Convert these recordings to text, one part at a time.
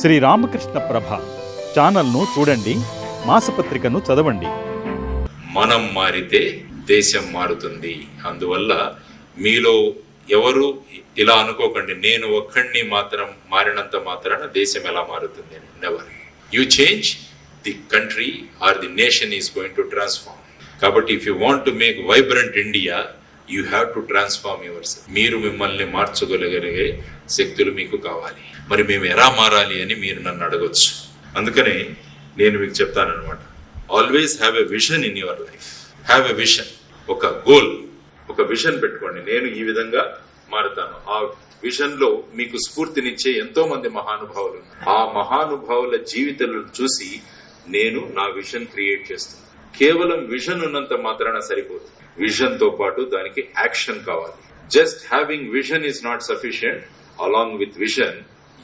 శ్రీ రామకృష్ణ ప్రభ ఛానల్ను చూడండి మాసపత్రికను చదవండి. మనం మారితే దేశం మారుతుంది. అందువల్ల మీలో ఎవరు ఇలా అనుకోకండి నేను ఒక్కడిని మాత్రం మారినంత మాత్రాన దేశం ఎలా మారుతుంది never. You change the country or the nation is going to transform కాబట్టి if you want to make vibrant India you have to transform your మీరు మిమ్మల్ని మార్చగలిగే శక్తులు మీకు కావాలి. మరి మేము ఎలా మారాలి అని మీరు నన్ను అడగొచ్చు. అందుకనే నేను మీకు చెప్తానమాట always have a vision in your life have a vision ఒక గోల్ ఒక విషన్ పెట్టుకోండి. నేను ఈ విధంగా మారుతాను. ఆ విషన్లో మీకు స్ఫూర్తినిచ్చే ఎంతో మంది మహానుభావులు ఆ మహానుభావుల జీవితాలను చూసి నేను నా విషన్ క్రియేట్ చేస్తున్నాను. కేవలం విజన్ ఉన్నంత మాత్రాన సరిపోదు. విజన్తో పాటు దానికి యాక్షన్ కావాలి. Just having vision is not sufficient. Along with vision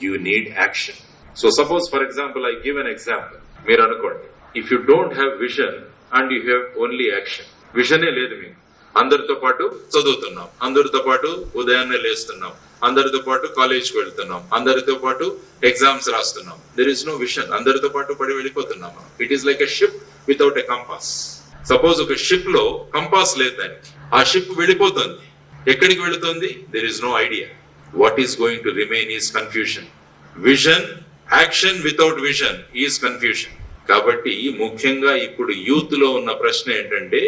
you need action. So suppose for example I give an example. మీరు అనుకోండి if you don't have vision and you have only action విజనే లేదు మీకు. అందరితో పాటు చదువుతున్నాం. అందరితో పాటు ఉదయాన్నే లేస్తున్నాం. అందరితో పాటు కాలేజ్కి వెళ్తున్నాం. అందరితో పాటు ఎగ్జామ్స్ రాస్తున్నాం. దెర్ ఇస్ నో విషన్ అందరితో పాటు పడి వెళ్ళిపోతున్నాం it is like a ship without a compass suppose ఒక షిప్లో కంపాస్ లేదు దానికి. ఆ షిప్ వెళ్ళిపోతుంది. ఎక్కడికి వెళుతుంది? There is no idea what is going to remain is confusion vision action without vision is confusion కాబట్టి ముఖ్యంగా ఇప్పుడు యూత్లో ఉన్న ప్రశ్న ఏంటంటే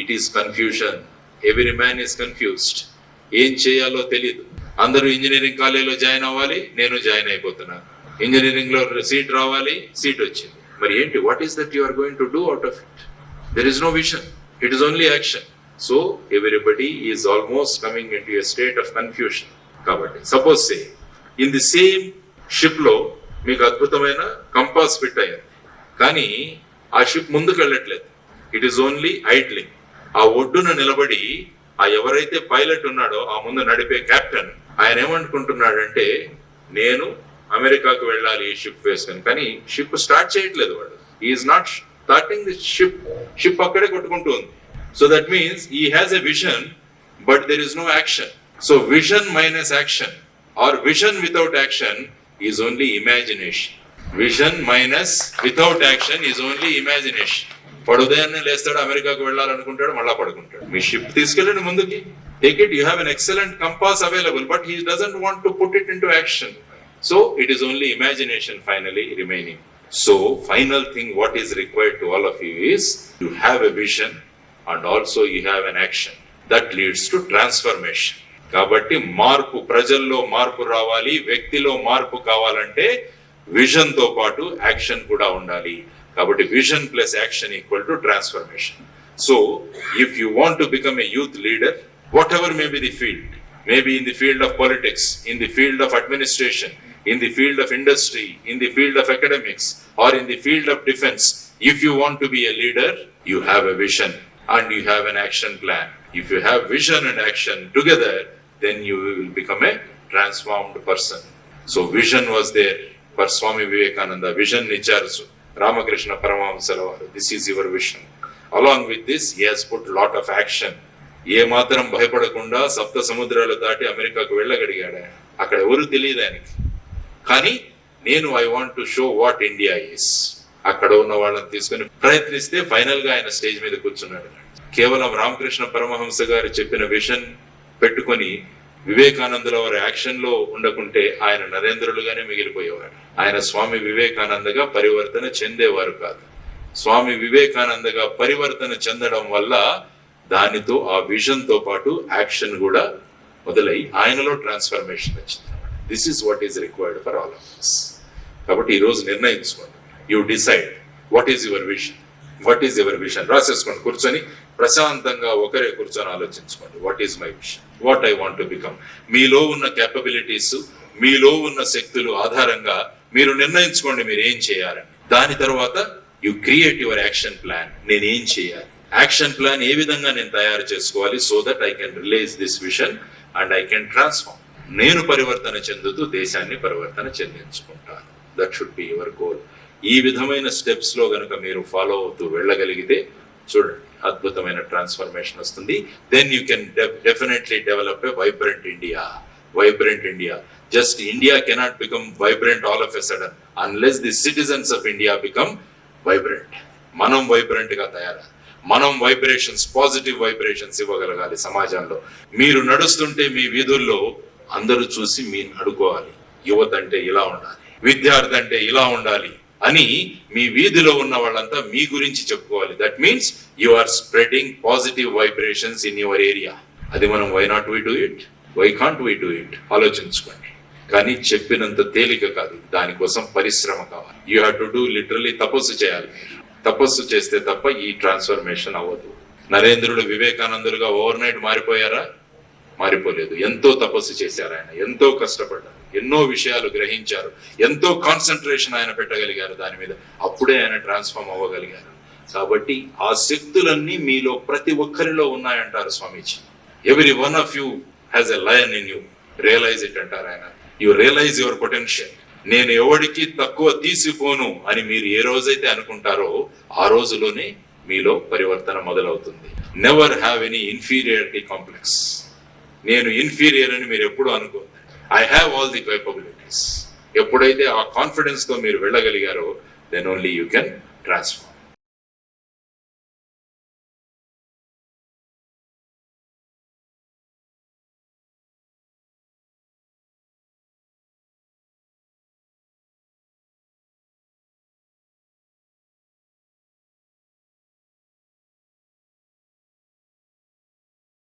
it is confusion every man is confused ఏం చేయాలో తెలియదు అందరూ ఇంజనీరింగ్ కాలేజీలో జాయిన్ అవ్వాలి నేను జాయిన్ అయిపోతున్నాను. ఇంజనీరింగ్లో సీట్ రావాలి సీట్ వచ్చింది. మరి ఏంటి? What is that you are going to do out of it there is no vision it is only action so everybody is almost coming in to a state of confusion కాబట్టి suppose say in the same షిప్లో మీకు అద్భుతమైన compass fit అయ్యింది. కానీ ఆ ship ముందుకు వెళ్ళట్లేదు. It is only idling ఆ ఒడ్డున నిలబడి ఆ ఎవరైతే పైలట్ ఉన్నాడో ఆ ముందు నడిపే కెప్టెన్ ఆయన ఏమనుకుంటున్నాడంటే నేను అమెరికాకు వెళ్ళాలి ఈ షిప్ వేసుకొని. కానీ షిప్ స్టార్ట్ చేయట్లేదు వాడు. Is not starting the ship ship అక్కడే కొట్టుకుంటూ ఉంది. So that means he has a vision but there is no action so vision minus action or vision without action is only imagination vision minus without action is only imagination వాడు ఉదయాన్నే లేస్తాడు అమెరికాకు వెళ్ళాలనుకుంటాడు మళ్ళా పడుకుంటాడు. మీ ship తీసుకెళ్ళండి ముందుకి. Take it you have an excellent compass available but he doesn't want to put it in to action so it is only imagination finally remaining so final thing what is required to all of you is you have a vision and also you have an action that leads to transformation కాబట్టి మార్పు ప్రజల్లో మార్పు రావాలి వ్యక్తిలో మార్పు కావాలంటే విజన్తో పాటు action కూడా ఉండాలి కాబట్టి vision plus action equal to transformation so if you want to become a youth leader whatever may be the field maybe in the field of politics in the field of administration in the field of industry, in the field of academics, or in the field of defense. If you want to be a leader, you have a vision and you have an action plan. If you have vision and action together, then you will become a transformed person. So vision was there for Swami Vivekananda. Vision Nicharsu, Ramakrishna Paramahamsala. This is your vision. Along with this, he has put lot of action. ఏ మాత్రం భయపడకుండా సప్త సముద్రాలు దాటి అమెరికాకు వెళ్ళగడిగాడు ఆయన అక్కడ ఎవరు తెలియదు ఆయనకి కానీ నేను I want to show what India is అక్కడ ఉన్న వాళ్ళని తీసుకుని ప్రయత్నిస్తే ఫైనల్గా ఆయన స్టేజ్ మీద కూర్చున్నాడు. కేవలం రామకృష్ణ పరమహంస గారు చెప్పిన విషన్ పెట్టుకొని వివేకానందుల వారి యాక్షన్లో ఉండకుంటే ఆయన నరేంద్రులుగానే మిగిలిపోయేవారు. ఆయన స్వామి వివేకానందగా పరివర్తన చెందేవారు కాదు. స్వామి వివేకానందగా పరివర్తన చెందడం వల్ల దానితో ఆ విజన్తో పాటు యాక్షన్ కూడా మొదలై ఆయనలో ట్రాన్స్ఫర్మేషన్ వచ్చింది. This is what is required for all of us. కాబట్టి ఈ రోజు నిర్ణయించుకోండి. You decide what is your vision what is your vision రాసేసుకోండి. కూర్చొని ప్రశాంతంగా ఒకరే కూర్చొని ఆలోచించుకోండి. What is my vision what I want to become మీలో ఉన్న క్యాపబిలిటీస్ మీలో ఉన్న శక్తులు ఆధారంగా మీరు నిర్ణయించుకోండి మీరు ఏం చేయాలని. దాని తర్వాత you create your action plan నేను ఏం చేయాలి? యాక్షన్ ప్లాన్ ఏ విధంగా నేను తయారు చేసుకోవాలి? So that I can release this vision and I can transform నేను పరివర్తన చెందుతూ దేశాన్ని పరివర్తన చెందించుకుంటాను. That should be your goal ఈ విధమైన స్టెప్స్లో కనుక మీరు ఫాలో అవుతూ వెళ్ళగలిగితే చూడండి అద్భుతమైన ట్రాన్స్ఫర్మేషన్ వస్తుంది. Then you can definitely develop a vibrant India vibrant India just India cannot become vibrant all of a sudden unless the citizens of India become vibrant మనం వైబ్రెంట్గా తయారా మనం వైబ్రేషన్స్ పాజిటివ్ వైబ్రేషన్స్ ఇవ్వగలగాలి సమాజంలో. మీరు నడుస్తుంటే మీ వీధుల్లో అందరూ చూసి మీ అడుకోవాలి యువత అంటే ఇలా ఉండాలి. విద్యార్థి అంటే ఇలా ఉండాలి అని మీ వీధిలో ఉన్న వాళ్ళంతా మీ గురించి చెప్పుకోవాలి. That means you are spreading positive vibrations in your area అది మనం why not we do it why can't we do it ఆలోచించుకోండి. కానీ చెప్పినంత తేలిక కాదు. దానికోసం పరిశ్రమ కావాలి. You have to do literally తపస్సు చేయాలి. తపస్సు చేస్తే తప్ప ఈ ట్రాన్స్ఫర్మేషన్ అవ్వదు. నరేంద్రుడు వివేకానందులుగా ఓవర్ నైట్ మారిపోయారా? మారిపోలేదు. ఎంతో తపస్సు చేశారు ఆయన ఎంతో కష్టపడ్డారు ఎన్నో విషయాలు గ్రహించారు ఎంతో కాన్సన్ట్రేషన్ ఆయన పెట్టగలిగారు దాని మీద. అప్పుడే ఆయన ట్రాన్స్ఫార్మ్ అవ్వగలిగారు. కాబట్టి ఆ శక్తులన్నీ మీలో ప్రతి ఒక్కరిలో ఉన్నాయంటారు Swamiji. Every one of you has a lion in you realize it అంటారు ఆయన. యు రియలైజ్ యువర్ పొటెన్షియల్ నేను ఎవడికి తక్కువ తీసిపోను అని మీరు ఏ రోజైతే అనుకుంటారో ఆ రోజులోనే మీలో పరివర్తన మొదలవుతుంది. Never have any inferiority complex నేను ఇన్ఫీరియర్ అని మీరు ఎప్పుడు అనుకో I have all the capabilities ఎప్పుడైతే ఆ కాన్ఫిడెన్స్తో మీరు వెళ్ళగలిగారో then only you can transform